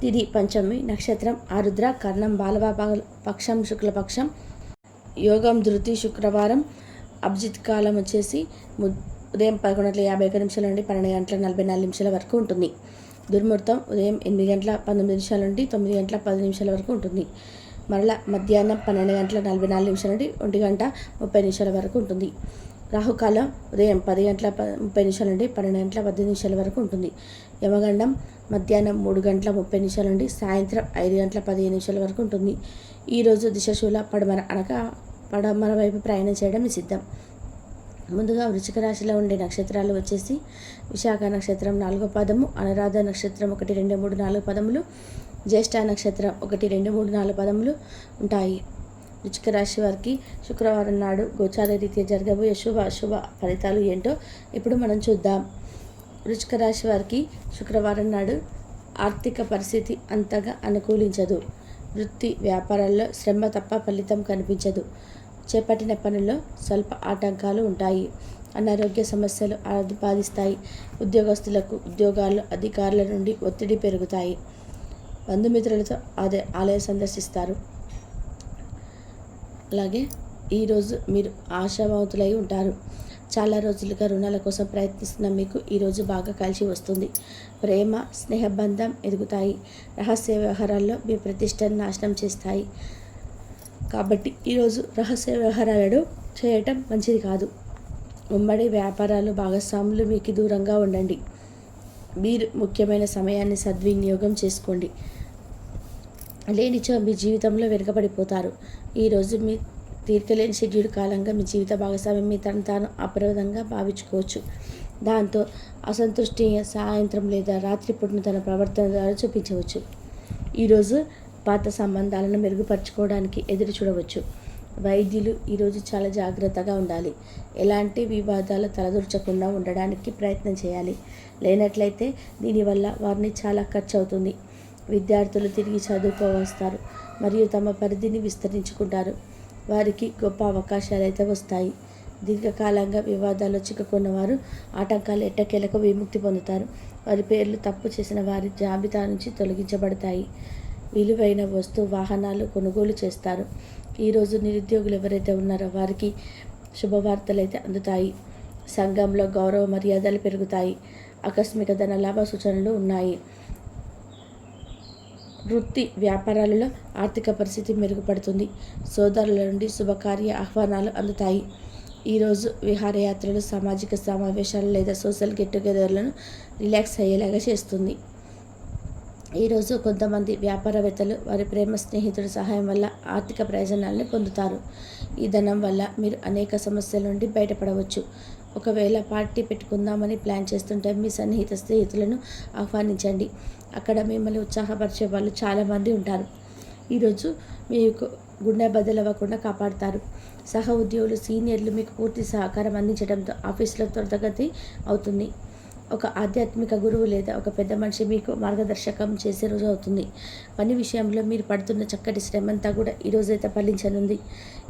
తిది పంచమి నక్షత్రం ఆరుద్ర కర్ణం బాలవ పక్షం శుక్లపక్షం యోగం ధృతి శుక్రవారం అభిజిత్ కాలం వచ్చేసి ఉదయం పదకొండు గంటల యాభై ఒక నిమిషాల నుండి పన్నెండు గంటల నలభై నాలుగు నిమిషాల వరకు ఉంటుంది. దుర్ముహూర్తం ఉదయం ఎనిమిది గంటల పంతొమ్మిది నిమిషాల నుండి తొమ్మిది గంటల పది నిమిషాల వరకు ఉంటుంది. మరలా మధ్యాహ్నం పన్నెండు గంటల నలభై నాలుగు నిమిషాల నుండి ఒంటి గంట ముప్పై నిమిషాల వరకు ఉంటుంది. రాహుకాలం ఉదయం పది గంటల ప ముప్పై నిమిషాల నుండి పన్నెండు గంటల పద్దెనిమిది నిమిషాల వరకు ఉంటుంది. యమగండం మధ్యాహ్నం మూడు గంటల ముప్పై నిమిషాల నుండి సాయంత్రం ఐదు గంటల పదిహేను నిమిషాల వరకు ఉంటుంది. ఈరోజు దిశశూల పడమర అనగా పడమర వైపు ప్రయాణం చేయడం నిషిద్ధం. ముందుగా వృశ్చిక రాశిలో ఉండే నక్షత్రాలు వచ్చేసి విశాఖ నక్షత్రం నాలుగో పదము అనురాధ నక్షత్రం ఒకటి రెండు మూడు నాలుగు పదములు జ్యేష్ఠ నక్షత్రం ఒకటి రెండు మూడు నాలుగు పదములు ఉంటాయి. వృశ్చిక రాశి వారికి శుక్రవారం నాడు గోచార రీత్యా జరగబోయే శుభ అశుభ ఫలితాలు ఏంటో ఇప్పుడు మనం చూద్దాం. వృశ్చిక రాశి వారికి శుక్రవారం నాడు ఆర్థిక పరిస్థితి అంతగా అనుకూలించదు. వృత్తి వ్యాపారాల్లో శ్రమ తప్ప ఫలితం కనిపించదు. చేపట్టిన పనుల్లో స్వల్ప ఆటంకాలు ఉంటాయి. అనారోగ్య సమస్యలు ఆది- బాధిస్తాయి. ఉద్యోగస్తులకు ఉద్యోగాలు అధికారుల నుండి ఒత్తిడి పెరుగుతాయి. బంధుమిత్రులతో అదే ఆలయ సందర్శిస్తారు. అలాగే ఈరోజు మీరు ఆశాభావుతులై ఉంటారు. చాలా రోజులుగా రుణాల కోసం ప్రయత్నిస్తున్న మీకు ఈరోజు బాగా కలిసి వస్తుంది. ప్రేమ స్నేహబంధం ఎదుగుతాయి. రహస్య వ్యవహారాల్లో మీ ప్రతిష్టను నాశనం చేస్తాయి. కాబట్టి ఈరోజు రహస్య వ్యవహారాలను చేయటం మంచిది కాదు. ఉమ్మడి వ్యాపారాలు భాగస్వాములు మీకు దూరంగా ఉండండి. మీరు ముఖ్యమైన సమయాన్ని సద్వినియోగం చేసుకోండి. లేనిచో మీ జీవితంలో వెనుకబడిపోతారు. ఈరోజు మీ తీర్చలేని షెడ్యూల్ కాలంగా మీ జీవిత భాగస్వామి మీ తను తాను అప్రమదంగా భావించుకోవచ్చు. దాంతో అసంతృష్టి సాయంత్రం లేదా రాత్రిపూటను తన ప్రవర్తన ద్వారా చూపించవచ్చు. ఈరోజు పాత సంబంధాలను మెరుగుపరచుకోవడానికి ఎదురు చూడవచ్చు. వైద్యులు ఈరోజు చాలా జాగ్రత్తగా ఉండాలి. ఎలాంటి వివాదాలు తలదూర్చకుండా ఉండడానికి ప్రయత్నం చేయాలి. లేనట్లయితే దీనివల్ల వారిని చాలా ఖర్చు అవుతుంది విద్యార్థులు తిరిగి చదువుకోవస్తారు మరియు తమ పరిధిని విస్తరించుకుంటారు. వారికి గొప్ప అవకాశాలు అయితే వస్తాయి. దీర్ఘకాలంగా వివాదాల్లో చిక్కుకున్న వారు ఆటంకాలు ఎట్టకేలకు విముక్తి పొందుతారు. వారి పేర్లు తప్పు చేసిన వారి జాబితా నుంచి తొలగించబడతాయి. విలువైన వస్తు వాహనాలు కొనుగోలు చేస్తారు. ఈరోజు నిరుద్యోగులు ఎవరైతే ఉన్నారో వారికి శుభవార్తలు అయితే అందుతాయి. సంఘంలో గౌరవ మర్యాదలు పెరుగుతాయి. ఆకస్మిక ధన లాభ సూచనలు ఉన్నాయి. వృత్తి వ్యాపారాలలో ఆర్థిక పరిస్థితి మెరుగుపడుతుంది. సోదరుల నుండి శుభకార్య ఆహ్వానాలు అందుతాయి. ఈరోజు విహారయాత్రలు సామాజిక సమావేశాలు లేదా సోషల్ గెట్ టుగెదర్లను రిలాక్స్ అయ్యేలాగా చేస్తుంది. ఈరోజు కొంతమంది వ్యాపారవేత్తలు వారి ప్రేమ స్నేహితుడి సహాయం వల్ల ఆర్థిక ప్రయోజనాలను పొందుతారు. ఈ ధనం వల్ల మీరు అనేక సమస్యల నుండి బయటపడవచ్చు. ఒకవేళ పార్టీ పెట్టుకుందామని ప్లాన్ చేస్తుంటే మీ సన్నిహిత స్నేహితులను ఆహ్వానించండి. అక్కడ మిమ్మల్ని ఉత్సాహపరిచే వాళ్ళు చాలామంది ఉంటారు. ఈరోజు మీకు గుండె బదులవ్వకుండా కాపాడుతారు. సహ ఉద్యోగులు సీనియర్లు మీకు పూర్తి సహకారం అందించడంతో ఆఫీసులో త్వరితగతి అవుతుంది. ఒక ఆధ్యాత్మిక గురువు లేదా ఒక పెద్ద మనిషి మీకు మార్గదర్శకం చేసే రోజు అవుతుంది. పని విషయంలో మీరు పడుతున్న చక్కటి శ్రమంతా కూడా ఈరోజైతే ఫలించనుంది.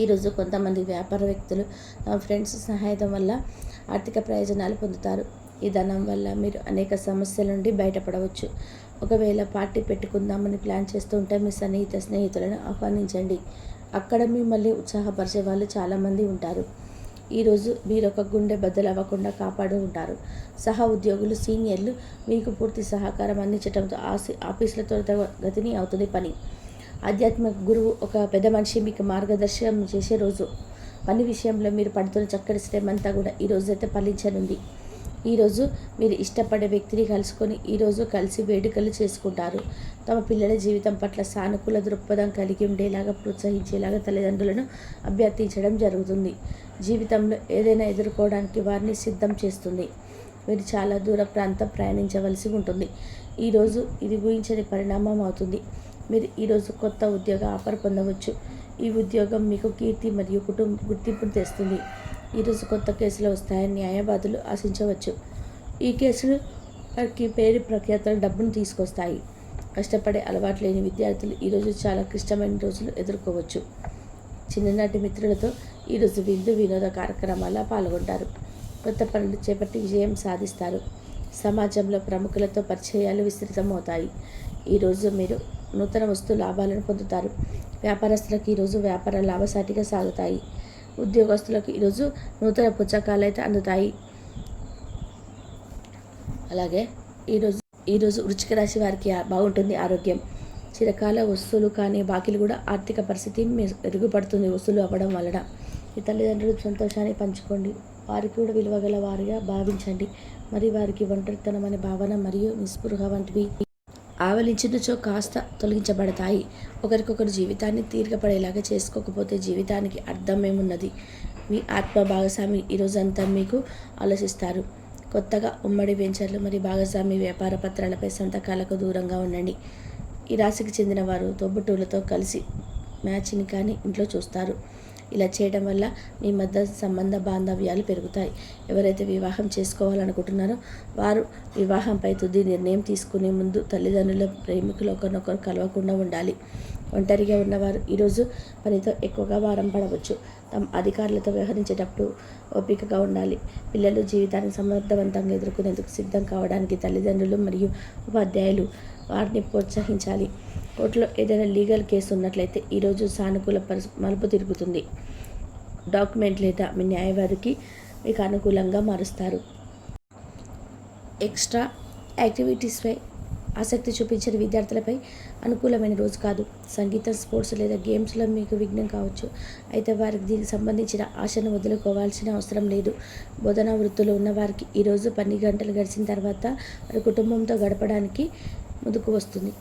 ఈరోజు కొంతమంది వ్యాపార వ్యక్తులు తమ ఫ్రెండ్స్ సహాయం వల్ల ఆర్థిక ప్రయోజనాలు పొందుతారు. ఈ ధనం వల్ల మీరు అనేక సమస్యల నుండి బయటపడవచ్చు. ఒకవేళ పార్టీ పెట్టుకుందామని ప్లాన్ చేస్తుంటే మీ సన్నిహిత స్నేహితులను ఆహ్వానించండి. అక్కడ మిమ్మల్ని ఉత్సాహపరిచే వాళ్ళు చాలామంది ఉంటారు. ఈరోజు మీరు ఒక గుండె బద్దలు అవ్వకుండా కాపాడు ఉంటారు. సహ ఉద్యోగులు సీనియర్లు మీకు పూర్తి సహకారం అందించడంతో ఆసి ఆఫీసుల గతిని అవుతుంది పని. ఆధ్యాత్మిక గురువు ఒక పెద్ద మనిషి మీకు మార్గదర్శనం చేసే రోజు. పని విషయంలో మీరు పడుతున్న చక్కటి శ్రమ అంతా కూడా ఈ రోజు అయితే ఫలించనుంది ఈరోజు మీరు ఇష్టపడే వ్యక్తిని కలుసుకొని ఈరోజు కలిసి వేడుకలు చేసుకుంటారు. తమ పిల్లల జీవితం పట్ల సానుకూల దృక్పథం కలిగి ఉండేలాగా ప్రోత్సహించేలాగా తల్లిదండ్రులను అభ్యర్థించడం జరుగుతుంది. జీవితంలో ఏదైనా ఎదుర్కోవడానికి వారిని సిద్ధం చేస్తుంది. మీరు చాలా దూర ప్రాంతం ప్రయాణించవలసి ఉంటుంది. ఈరోజు ఇది ఊహించని పరిణామం అవుతుంది. మీరు ఈరోజు కొత్త ఉద్యోగ ఆఫర్ పొందవచ్చు. ఈ ఉద్యోగం మీకు కీర్తి మరియు కుటుంబ గుర్తింపును తెస్తుంది. ఈరోజు కొత్త కేసులు వస్తాయని న్యాయవాదులు ఆశించవచ్చు. ఈ కేసులు వారికి పేరు ప్రఖ్యాతలు డబ్బును తీసుకొస్తాయి. కష్టపడే అలవాటు లేని విద్యార్థులు ఈరోజు చాలా క్లిష్టమైన రోజులు ఎదుర్కోవచ్చు. చిన్ననాటి మిత్రులతో ఈరోజు విందు వినోద కార్యక్రమాల్లో పాల్గొంటారు. కొత్త పనులు చేపట్టి విజయం సాధిస్తారు. సమాజంలో ప్రముఖులతో పరిచయాలు విస్తృతమవుతాయి. ఈరోజు మీరు నూతన వస్తు లాభాలను పొందుతారు. వ్యాపారస్తులకు ఈరోజు వ్యాపార లాభసాటిగా సాగుతాయి. ఉద్యోగస్తులకు ఈరోజు నూతన పుచ్చకాలు అయితే అందుతాయి. అలాగే ఈరోజు ఈరోజు వృచ్చిక రాశి వారికి బాగుంటుంది ఆరోగ్యం. చిరకాల వస్తువులు కానీ బాకీలు కూడా ఆర్థిక పరిస్థితి మెరుగుపడుతుంది వస్తువులు అవ్వడం వలన. ఈ తల్లిదండ్రులు సంతోషాన్ని పంచుకోండి. వారికి కూడా విలువగల వారిగా భావించండి. మరి వారికి ఒంటరితనం అనే భావన మరియు నిస్పృహ వంటివి ఆవలించినచో కాస్త తొలగించబడతాయి. ఒకరికొకరు జీవితాన్ని తీర్గపడేలాగా చేసుకోకపోతే జీవితానికి అర్థమేమున్నది? మీ ఆత్మ భాగస్వామి ఈరోజంతా మీకు ఆలోచిస్తారు. కొత్తగా ఉమ్మడి వెంచర్లు మరియు భాగస్వామి వ్యాపార పత్రాలపై సంతకాలకు దూరంగా ఉండండి. ఈ రాశికి చెందిన వారు తోబుట్టువులతో కలిసి మ్యాచ్ని కానీ ఇంట్లో చూస్తారు. ఇలా చేయడం వల్ల మీ మధ్య సంబంధ బాంధవ్యాలు పెరుగుతాయి. ఎవరైతే వివాహం చేసుకోవాలనుకుంటున్నారో వారు వివాహంపై తుది నిర్ణయం తీసుకునే ముందు తల్లిదండ్రుల ప్రేమికులు ఒకరినొకరు కలవకుండా ఉండాలి. ఒంటరిగా ఉన్నవారు ఈరోజు పనితో ఎక్కువగా భారం పడవచ్చు. తమ అధికారులతో వ్యవహరించేటప్పుడు ఓపికగా ఉండాలి. పిల్లలు జీవితాన్ని సమర్థవంతంగా ఎదుర్కొనేందుకు సిద్ధం కావడానికి తల్లిదండ్రులు మరియు ఉపాధ్యాయులు వారిని ప్రోత్సహించాలి. కోర్టులో ఏదైనా లీగల్ కేసు ఉన్నట్లయితే ఈరోజు సానుకూల పరిస్ మలుపు తిరుగుతుంది. డాక్యుమెంట్ లేదా మీ న్యాయవాదికి మీకు అనుకూలంగా మారుస్తారు. ఎక్స్ట్రా యాక్టివిటీస్పై ఆసక్తి చూపించిన విద్యార్థులపై అనుకూలమైన రోజు కాదు. సంగీతం స్పోర్ట్స్ లేదా గేమ్స్లో మీకు విఘ్నం కావచ్చు. అయితే వారికి దీనికి సంబంధించిన ఆశను వదులుకోవాల్సిన అవసరం లేదు. బోధనా వృత్తిలో ఉన్న వారికి ఈరోజు పన్నెండు గంటలు గడిచిన తర్వాత వారి కుటుంబంతో గడపడానికి ముందుకు వస్తుంది.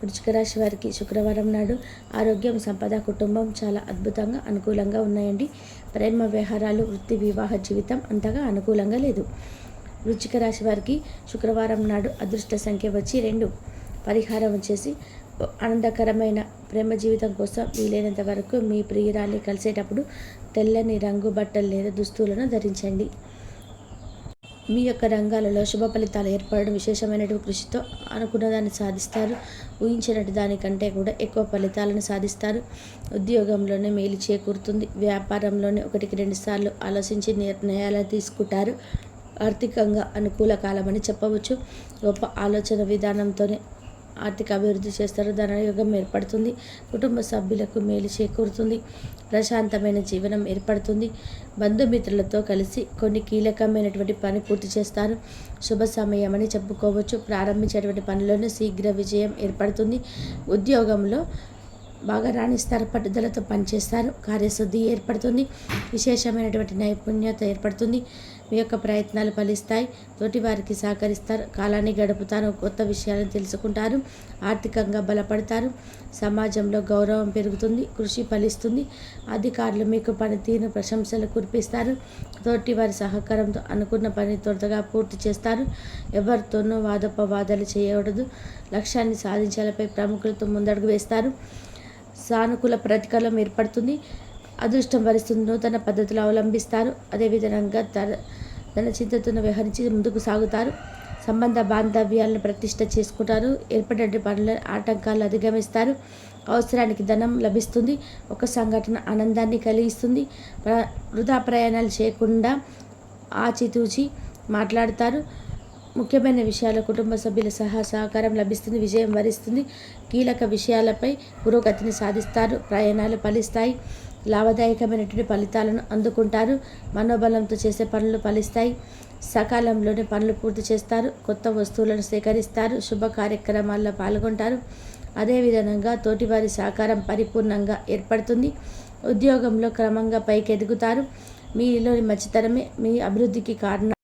వృచ్చిక రాశి వారికి శుక్రవారం నాడు ఆరోగ్యం సంపద కుటుంబం చాలా అద్భుతంగా అనుకూలంగా ఉన్నాయండి. ప్రేమ వ్యవహారాలు వృత్తి వివాహ జీవితం అంతగా అనుకూలంగా లేదు. వృచ్చిక రాశి వారికి శుక్రవారం నాడు అదృష్ట సంఖ్య వచ్చి రెండు. పరిహారం వచ్చేసి ఆనందకరమైన ప్రేమ జీవితం కోసం వీలైనంత వరకు మీ ప్రియురాన్ని కలిసేటప్పుడు తెల్లని రంగు బట్టలు లేదా దుస్తులను ధరించండి. మీ యొక్క రంగాలలో శుభ ఫలితాలు ఏర్పడడం విశేషమైనటువంటి కృషితో అనుకున్న దాన్ని సాధిస్తారు. ఊహించినట్టు దానికంటే కూడా ఎక్కువ ఫలితాలను సాధిస్తారు. ఉద్యోగంలోనే మేలు చేకూరుతుంది. వ్యాపారంలోనే ఒకటికి రెండు సార్లు ఆలోచించి నిర్ణయాలు తీసుకుంటారు. ఆర్థికంగా అనుకూల కాలమని చెప్పవచ్చు. గొప్ప ఆలోచన విధానంతోనే ఆర్థిక అభివృద్ధి చేస్తారు ధనయోగం ఏర్పడుతుంది కుటుంబ సభ్యులకు మేలు చేకూరుతుంది ప్రశాంతమైన జీవనం ఏర్పడుతుంది బంధుమిత్రులతో కలిసి కొన్ని కీలకమైనటువంటి పని పూర్తి చేస్తారు. శుభ సమయం అని చెప్పుకోవచ్చు. ప్రారంభించేటువంటి పనిలోనే శీఘ్ర విజయం ఏర్పడుతుంది. ఉద్యోగంలో బాగా రాణిస్తారు పట్టుదలతో పనిచేస్తారు కార్యశుద్ధి ఏర్పడుతుంది విశేషమైనటువంటి నైపుణ్యత ఏర్పడుతుంది. మీ యొక్క ప్రయత్నాలు ఫలిస్తాయి. తోటి వారికి సహకరిస్తారు. కాలాన్ని గడుపుతారు. కొత్త విషయాలను తెలుసుకుంటారు. ఆర్థికంగా బలపడతారు. సమాజంలో గౌరవం పెరుగుతుంది. కృషి ఫలిస్తుంది. అధికారులు మీకు పనితీరును ప్రశంసలు కురిపిస్తారు. తోటి వారి సహకారంతో అనుకున్న పని త్వరగా పూర్తి చేస్తారు. ఎవరితోనూ వాదోపవాదాలు చేయకూడదు. లక్ష్యాన్ని సాధించాలపై ప్రముఖులతో ముందడుగు వేస్తారు. సానుకూల ప్రతికలం ఏర్పడుతుంది. అదృష్టం వరిస్తుంది నూతన పద్ధతులు అవలంబిస్తారు. అదేవిధంగా తన తన చింతతో వ్యవహరించి ముందుకు సాగుతారు. సంబంధ బాంధవ్యాలను ప్రతిష్ట చేసుకుంటారు. ఏర్పడే పనుల ఆటంకాలు అధిగమిస్తారు. అవసరానికి ధనం లభిస్తుంది. ఒక సంఘటన ఆనందాన్ని కలిగిస్తుంది. వృధా ప్రయాణాలు చేయకుండా ఆచితూచి మాట్లాడతారు. ముఖ్యమైన విషయాల కుటుంబ సభ్యుల సహా సహకారం లభిస్తుంది. విజయం వరిస్తుంది. కీలక విషయాలపై పురోగతిని సాధిస్తారు. ప్రయాణాలు ఫలిస్తాయి. లాభదాయకమైనటువంటి ఫలితాలను అందుకుంటారు. మనోబలంతో చేసే పనులు ఫలిస్తాయి. సకాలంలోనే పనులు పూర్తి చేస్తారు. కొత్త వస్తువులను సేకరిస్తారు. శుభ కార్యక్రమాల్లో పాల్గొంటారు. అదేవిధంగా తోటివారి సహకారం పరిపూర్ణంగా ఏర్పడుతుంది. ఉద్యోగంలో క్రమంగా పైకి ఎదుగుతారు మీలోని మంచితనమే మీ అభివృద్ధికి కారణం.